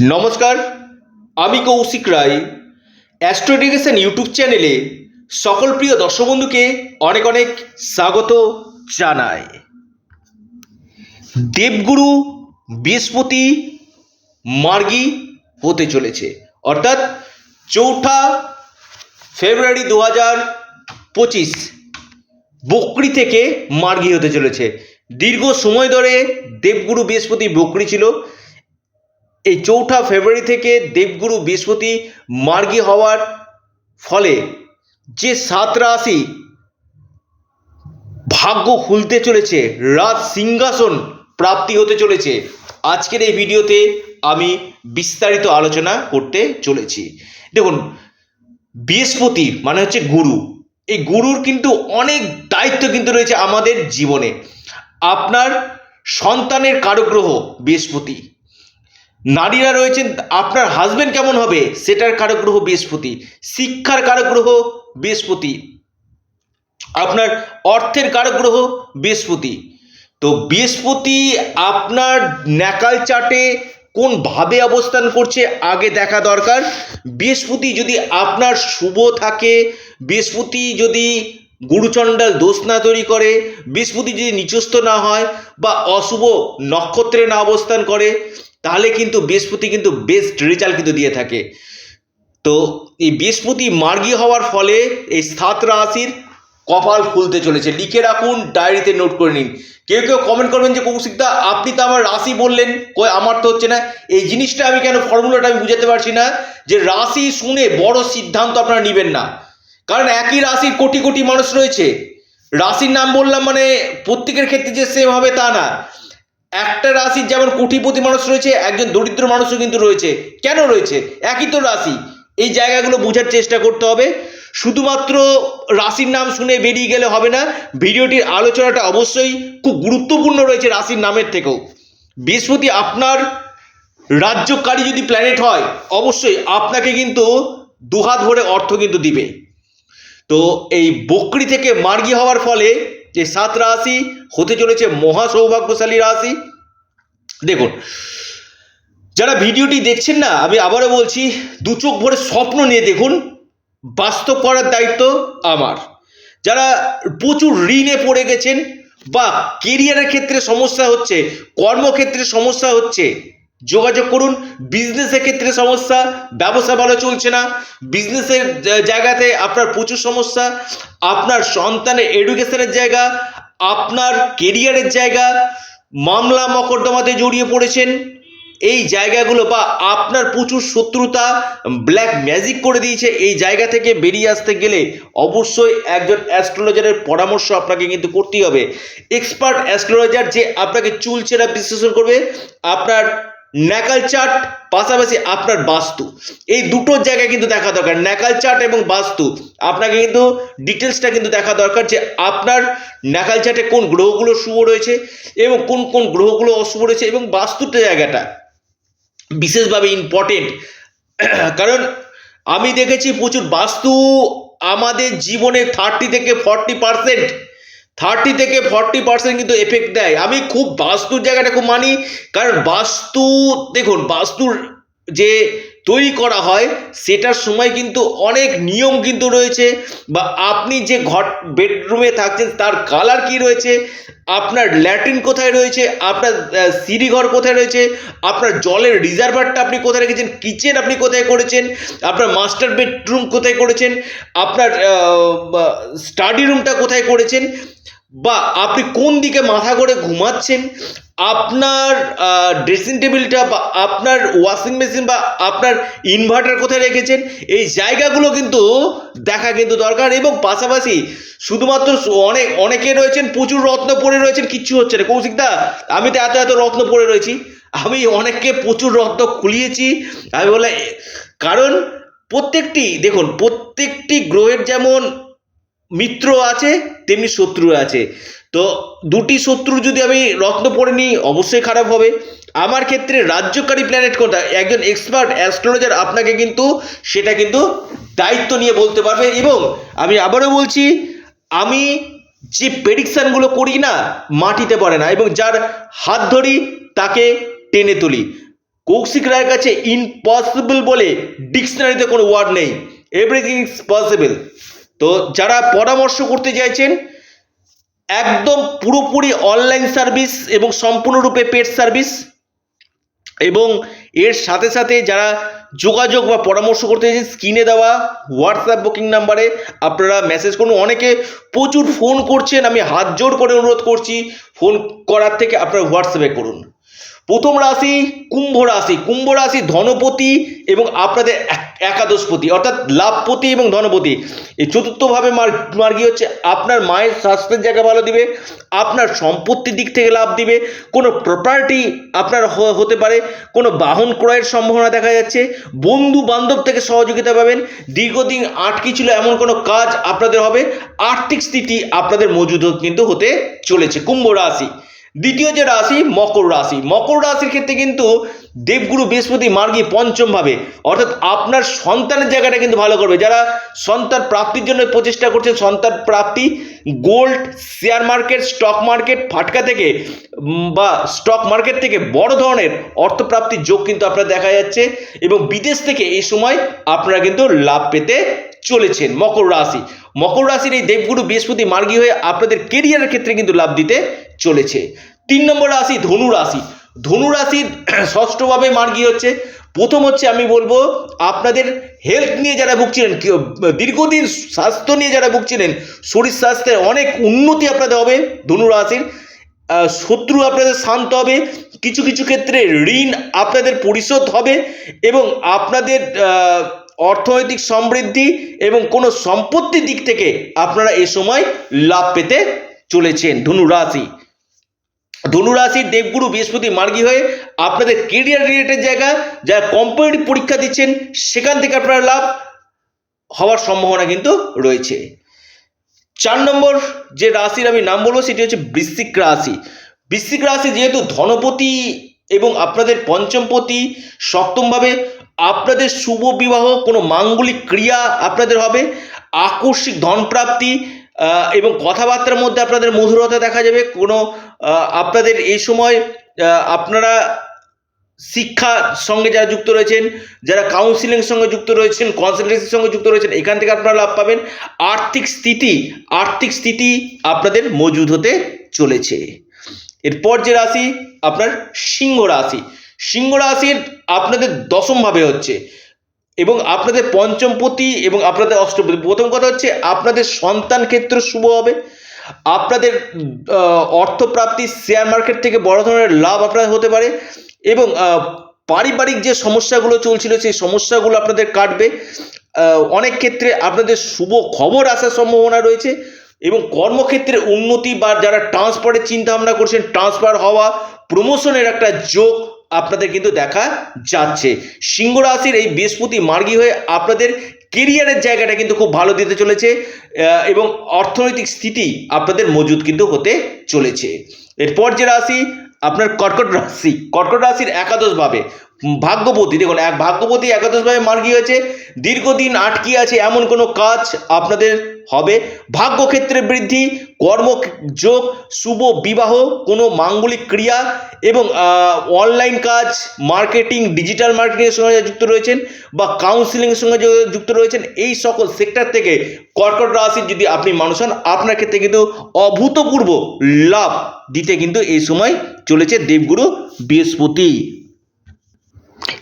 নমস্কার, আমি কৌশিক রায় অ্যাস্ট্রোডিকেশন ইউটিউব চ্যানেলে সকল প্রিয় দর্শক বন্ধুকে অনেক অনেক স্বাগত জানাই। দেবগুরু বৃহস্পতি মার্গী হতে চলেছে। অর্থাৎ চৌঠা ফেব্রুয়ারি দু হাজার পঁচিশ বকরি থেকে মার্গী হতে চলেছে। দীর্ঘ সময় ধরে দেবগুরু বৃহস্পতি বকরি ছিল। এই চৌঠা ফেব্রুয়ারি থেকে দেবগুরু বৃহস্পতি মার্গী হওয়ার ফলে যে সাত রাশি ভাগ্য খুলতে চলেছে, রাজ সিংহাসন প্রাপ্তি হতে চলেছে, আজকের এই ভিডিওতে আমি বিস্তারিত আলোচনা করতে চলেছি। দেখুন, বৃহস্পতি মানে হচ্ছে গুরু। এই গুরুর কিন্তু অনেক দায়িত্ব কিন্তু রয়েছে আমাদের জীবনে। আপনার সন্তানের কারগ্রহ বৃহস্পতি। নারীরা রয়েছেন, আপনার হাজবেন্ড কেমন হবে? সেটার কারক গ্রহ বৃহস্পতি। শিক্ষার কারক গ্রহ বৃহস্পতি। আপনার অর্থের কারক গ্রহ বৃহস্পতি। তো বৃহস্পতি আপনার ন্যাকাল চাটে কোন ভাবে অবস্থান করছে আগে দেখা দরকার। বৃহস্পতি যদি আপনার শুভ থাকে, বৃহস্পতি যদি গুরুচণ্ডাল দোষ না তৈরি করে, বৃহস্পতি যদি নিচস্থ না হয় বা অশুভ নক্ষত্রে না অবস্থান করে তাহলে কিন্তু বৃহস্পতি কিন্তু বেস্ট রেজাল্ট কিন্তু দিয়ে থাকে। তো এই বৃহস্পতি মার্গী হওয়ার ফলে এই সাত রাশির কপাল খুলতে চলেছে। লিখে রাখুন ডায়েরিতে নোট করে নিন। কেউ কেউ কমেন্ট করবেন যে, কৌশিকদা, আপনি তো আমার রাশি বললেন, কই আমার তো হচ্ছে না। এই জিনিসটা আমি কেন ফর্মুলাটা আমি বুঝাতে পারছি না যে, রাশি শুনে বড় সিদ্ধান্ত আপনারা নেবেন না। কারণ একই রাশির কোটি কোটি মানুষ রয়েছে। রাশির নাম বললাম মানে প্রত্যেকের ক্ষেত্রে যে সেম হবে তা না। একটা রাশির যেমন কোটিপতি মানুষ রয়েছে, একজন দরিদ্র মানুষও কিন্তু রয়েছে। কেন রয়েছে? একই তো রাশি। এই জায়গাগুলো বোঝার চেষ্টা করতে হবে। শুধুমাত্র রাশির নাম শুনে বেরিয়ে গেলে হবে না, ভিডিওটির আলোচনাটা অবশ্যই খুব গুরুত্বপূর্ণ রয়েছে রাশির নামের থেকেও। বৃহস্পতি আপনার রাজ্যকারী যদি প্ল্যানেট হয়, অবশ্যই আপনাকে কিন্তু দুহাত ভরে অর্থ কিন্তু দিবে। তো এই বকরি থেকে মার্গি হওয়ার ফলে যে সাত রাশি, হতে চলেছে মহা সৌভাগ্যশালী রাশি। দেখুন, যারা ভিডিওটি দেখছেন না, আমি আবারও বলছি, দু চোখ ভরে স্বপ্ন নিয়ে দেখুন, বাস্তব করার দায়িত্ব আমার। যারা প্রচুর ঋণে পড়ে গেছেন বা কেরিয়ারের ক্ষেত্রে সমস্যা হচ্ছে, কর্মক্ষেত্রে সমস্যা হচ্ছে যোগাযোগ করুন। বিজনেসের ক্ষেত্রে সমস্যা, ব্যবসা ভালো চলছে না। বিজনেসের জায়গাতে আপনার প্রচুর সমস্যা। আপনার সন্তানের এডুকেশনের জায়গা, আপনার কেরিয়ারের জায়গা, মামলা মকদ্দমাতে জড়িয়ে পড়েছেন। এই জায়গাগুলো বা আপনার প্রচুর শত্রুতা ব্ল্যাক ম্যাজিক করে দিয়েছে। এই জায়গা থেকে বেরিয়ে আসতে গেলে অবশ্যই একজন অ্যাস্ট্রোলজারের পরামর্শ আপনাকে কিন্তু করতেই হবে। এক্সপার্ট অ্যাস্ট্রোলজার যে আপনাকে চুলচেরা বিশ্লেষণ করবে, আপনার ন্যাকাল চার্ট, পাশাপাশি আপনার বাস্তু। এই দুটোর জায়গায় কিন্তু দেখা দরকার। ন্যাকাল চার্ট এবং বাস্তু। আপনাকে কিন্তু ডিটেলসটা কিন্তু দেখা দরকার যে আপনার ন্যাকাল চার্টে কোন গ্রহগুলো শুভ রয়েছে এবং কোন কোন গ্রহগুলো অশুভ রয়েছে এবং বাস্তুটা জায়গাটা বিশেষভাবে ইম্পর্টেন্ট কারণ আমি দেখেছি প্রচুর বাস্তু আমাদের জীবনে থার্টি থেকে ফর্টি পার্সেন্ট থার্টি থেকে ফর্টি পার্সেন্ট কিন্তু এফেক্ট দেয়। আমি খুব বাস্তুর জায়গাটা খুব মানি, কারণ বাস্তু, দেখুন, বাস্তুর যে তৈরি করা হয়, সেটার সময় কিন্তু অনেক নিয়ম কিন্তু রয়েছে বা আপনি যে ঘর, বেডরুমে থাকছেন তার কালার কি রয়েছে, আপনার ল্যাট্রিন কোথায় রয়েছে, আপনার সিঁড়িঘর কোথায় রয়েছে, আপনার জলের রিজার্ভারটা আপনি কোথায় রেখেছেন, কিচেন আপনি কোথায় করেছেন, আপনার মাস্টার বেডরুম কোথায় করেছেন, আপনার স্টাডি রুমটা কোথায় করেছেন, বা আপনি কোন দিকে মাথা করে ঘুমাচ্ছেন আপনার ড্রেসিং টেবিলটা বা আপনার ওয়াশিং মেশিন বা আপনার ইনভার্টার কোথায় রেখেছেন? এই জায়গাগুলো কিন্তু দেখা কিন্তু দরকার এবং পাশাপাশি শুধুমাত্র অনেক অনেকে রয়েছেন, প্রচুর রত্ন পড়ে রয়েছেন, কিচ্ছু হচ্ছে না। কৌশিকদা আমি তো এত এত রত্ন পড়ে রয়েছি। আমি অনেককে প্রচুর রত্ন খুলিয়েছি। আমি বলে, কারণ প্রত্যেকটি, দেখুন, প্রত্যেকটি গ্রহের যেমন মিত্র আছে, তেমনি শত্রু আছে। তো দুটি শত্রু যদি আমি রত্ন পড়ে নিই, অবশ্যই খারাপ হবে। আমার ক্ষেত্রে রাজ্যকারী প্ল্যানেট কোনটা? একজন এক্সপার্ট অ্যাস্ট্রোলজার আপনাকে কিন্তু সেটা কিন্তু দায়িত্ব নিয়ে বলতে পারবে এবং আমি আবারও বলছি, আমি যে প্রেডিকশানগুলো করি না, মাটিতে পারে না এবং যার হাত ধরি, তাকে টেনে তুলি। কৌশিক রায়ের কাছে ইম্পসিবল বলে ডিকশনারিতে কোনো ওয়ার্ড নেই। এভরিথিং ইজ পসিবল তো যারা পরামর্শ করতে চাইছেন, একদম পুরোপুরি অনলাইন সার্ভিস এবং সম্পূর্ণরূপে পেড সার্ভিস এবং এর সাথে সাথে যারা যোগাযোগ বা পরামর্শ করতে চাইছেন স্ক্রিনে দেওয়া হোয়াটসঅ্যাপ বুকিং নাম্বারে আপনারা মেসেজ করুন। অনেকে প্রচুর ফোন করছেন, আমি হাত জোর করে অনুরোধ করছি ফোন করার থেকে আপনারা হোয়াটসঅ্যাপে করুন। প্রথম রাশি কুম্ভ রাশি। কুম্ভ রাশি ধনপতি এবং আপনাদের একাদশপতি, অর্থাৎ লাভপতি এবং ধনপতি। এই চতুর্থভাবে মার, মার্গি হচ্ছে আপনার মায়ের স্বাস্থ্যের জায়গা ভালো দিবে, আপনার সম্পত্তির দিক থেকে লাভ দিবে, কোনো প্রপার্টি আপনার হতে পারে, কোনো বাহন ক্রয়ের সম্ভাবনা দেখা যাচ্ছে, বন্ধু বান্ধব থেকে সহযোগিতা পাবেন, দীর্ঘদিন আটকে ছিল এমন কোনো কাজ আপনাদের হবে, আর্থিক স্থিতি আপনাদের মজুদ কিন্তু হতে চলেছে। কুম্ভ রাশি দ্বিতীয় যে রাশি, মকর রাশি। মকর রাশির ক্ষেত্রে কিন্তু দেবগুরু বৃহস্পতি মার্গী পঞ্চম ভাবে। অর্থাৎ আপনার সন্তানের জায়গাটা কিন্তু ভালো করবে। যারা সন্তান প্রাপ্তির জন্য প্রচেষ্টা করছেন, সন্তান প্রাপ্তি, gold, share market, stock market, ফাটকা থেকে বা স্টক মার্কেট থেকে বড় ধরনের অর্থপ্রাপ্তির যোগ কিন্তু আপনার দেখা যাচ্ছে এবং বিদেশ থেকে এই সময় আপনারা কিন্তু লাভ পেতে চলেছেন মকর রাশি। মকর রাশির এই দেবগুরু বৃহস্পতি মার্গী হয়ে আপনাদের কেরিয়ারের ক্ষেত্রে কিন্তু লাভ দিতে চলেছে। তিন নম্বর রাশি ধনু রাশি। ধনু রাশির ষষ্ঠভাবে মার্গী হচ্ছে। প্রথম হচ্ছে আমি বলব, আপনাদের হেলথ নিয়ে যারা ভুগছিলেন দীর্ঘদিন স্বাস্থ্য নিয়ে যারা ভুগছিলেন, শরীর স্বাস্থ্যের অনেক উন্নতি আপনাদের হবে ধনু রাশির। শত্রু আপনাদের শান্ত হবে। কিছু কিছু ক্ষেত্রে ঋণ আপনাদের পরিশোধ হবে এবং আপনাদের অর্থনৈতিক সমৃদ্ধি এবং কোনো সম্পত্তির দিক থেকে আপনারা এ সময় লাভ পেতে চলেছেন। ধনু রাশি ধনুরাশির দেবগুরু বৃহস্পতি মার্গী হয়ে আপনাদের কেরিয়ার রিলেটেড জায়গা, যারা কম্পিটিটিভ পরীক্ষা দিচ্ছেন, সেখান থেকে আপনারা লাভ হওয়ার সম্ভাবনা কিন্তু রয়েছে। চার নম্বর যে রাশির আমি নাম বলব, সেটি হচ্ছে বৃশ্চিক রাশি। বৃশ্চিক রাশি যেহেতু ধনপতি এবং আপনাদের পঞ্চমপতি সপ্তমভাবে আপনাদের শুভ বিবাহ, কোনো মাঙ্গলিক ক্রিয়া আপনাদের হবে, আকস্মিক ধনপ্রাপ্তি এবং কথাবার্তার মধ্যে আপনাদের মধুরতা দেখা যাবে, কোনো আপনাদের এই সময় আপনারা শিক্ষার সঙ্গে যারা যুক্ত রয়েছেন, যারা কাউন্সিলিং সঙ্গে যুক্ত রয়েছেন কনসালটেন্সির সঙ্গে যুক্ত রয়েছেন, এখান থেকে আপনারা লাভ পাবেন। আর্থিক স্থিতি আর্থিক স্থিতি আপনাদের মজুদ হতে চলেছে। এরপর যে রাশি, আপনার সিংহ রাশি। সিংহ রাশির আপনাদের দশমভাবে হচ্ছে। এবং আপনাদের পঞ্চমপতি এবং আপনাদের অষ্টপতি। প্রথম কথা হচ্ছে আপনাদের সন্তান ক্ষেত্র শুভ হবে। আপনাদের অর্থপ্রাপ্তি শেয়ার মার্কেট থেকে বড় ধরনের লাভ আপনার হতে পারে। এবং পারিবারিক যে সমস্যাগুলো চলছিল, সেই সমস্যাগুলো আপনাদের কাটবে। অনেক ক্ষেত্রে আপনাদের শুভ খবর আসার সম্ভাবনা রয়েছে। এবং কর্মক্ষেত্রে উন্নতি বা যারা ট্রান্সফারের চিন্তা ভাবনা করছেন ট্রান্সফার হওয়া প্রমোশনের একটা যোগ আপনাদের কিন্তু দেখা যাচ্ছে। সিংহ রাশির এই বৃহস্পতি মার্গী হয়ে আপনাদের কেরিয়ারের জায়গাটা কিন্তু খুব ভালো দিতে চলেছে এবং অর্থনৈতিক স্থিতি আপনাদের মজুদ কিন্তু হতে চলেছে। এরপর যে রাশি, আপনার কর্কট রাশি। কর্কট রাশির একাদশ ভাবে ভাগ্যবতী, দেখুন, এক ভাগ্যবতী একাদশভাবে মার্গী হয়েছে? দীর্ঘদিন আটকে আছে, এমন কোনো কাজ আপনাদের হবে? ভাগ্যক্ষেত্রে বৃদ্ধি, কর্মযোগ, শুভ বিবাহ, কোনো মাঙ্গলিক ক্রিয়া এবং অনলাইন কাজ মার্কেটিং ডিজিটাল মার্কেটিংয়ের সঙ্গে যুক্ত রয়েছেন বা কাউন্সিলিংয়ের সঙ্গে যুক্ত রয়েছেন, এই সকল সেক্টর থেকে কর্কট রাশির যদি আপনি মানুষ হন, আপনার ক্ষেত্রে কিন্তু অভূতপূর্ব লাভ দিতে কিন্তু এই সময় চলেছে দেবগুরু বৃহস্পতি।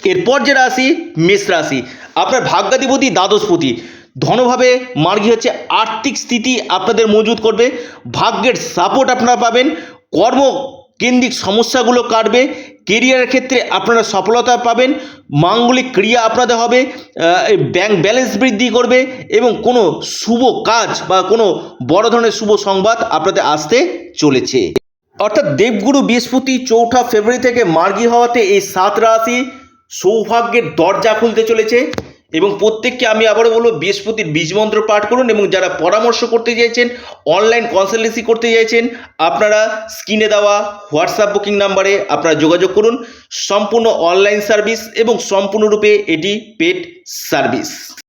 এরপর যে রাশি, মেষ রাশি। আপনার ভাগ্যাধিপতি, দ্বাদশপতি। ধনভাবে মার্গী হচ্ছে, আর্থিক স্থিতি আপনাদের মজুদ করবে। ভাগ্যের সাপোর্ট আপনারা পাবেন। কর্ম কেন্দ্রিক সমস্যাগুলো কাটবে। কেরিয়ারের ক্ষেত্রে আপনারা সফলতা পাবেন। মাঙ্গলিক ক্রিয়া আপনাদের হবে। ব্যাংক ব্যালেন্স বৃদ্ধি করবে এবং কোনো শুভ কাজ বা কোনো বড় ধরনের শুভ সংবাদ আপনাদের আসতে চলেছে। অর্থাৎ দেবগুরু বৃহস্পতি চৌঠা ফেব্রুয়ারি থেকে মার্গী হওয়াতে এই সাত রাশি সৌভাগ্যের দরজা খুলতে চলেছে এবং প্রত্যেককে আমি আবারও বলব, বৃহস্পতির বীজমন্ত্র পাঠ করুন এবং যারা পরামর্শ করতে চাইছেন অনলাইন কনসালটেন্সি করতে চাইছেন, আপনারা স্ক্রিনে দেওয়া হোয়াটসঅ্যাপ বুকিং নাম্বারে আপনারা যোগাযোগ করুন। সম্পূর্ণ অনলাইন সার্ভিস এবং সম্পূর্ণরূপে এটি পেড সার্ভিস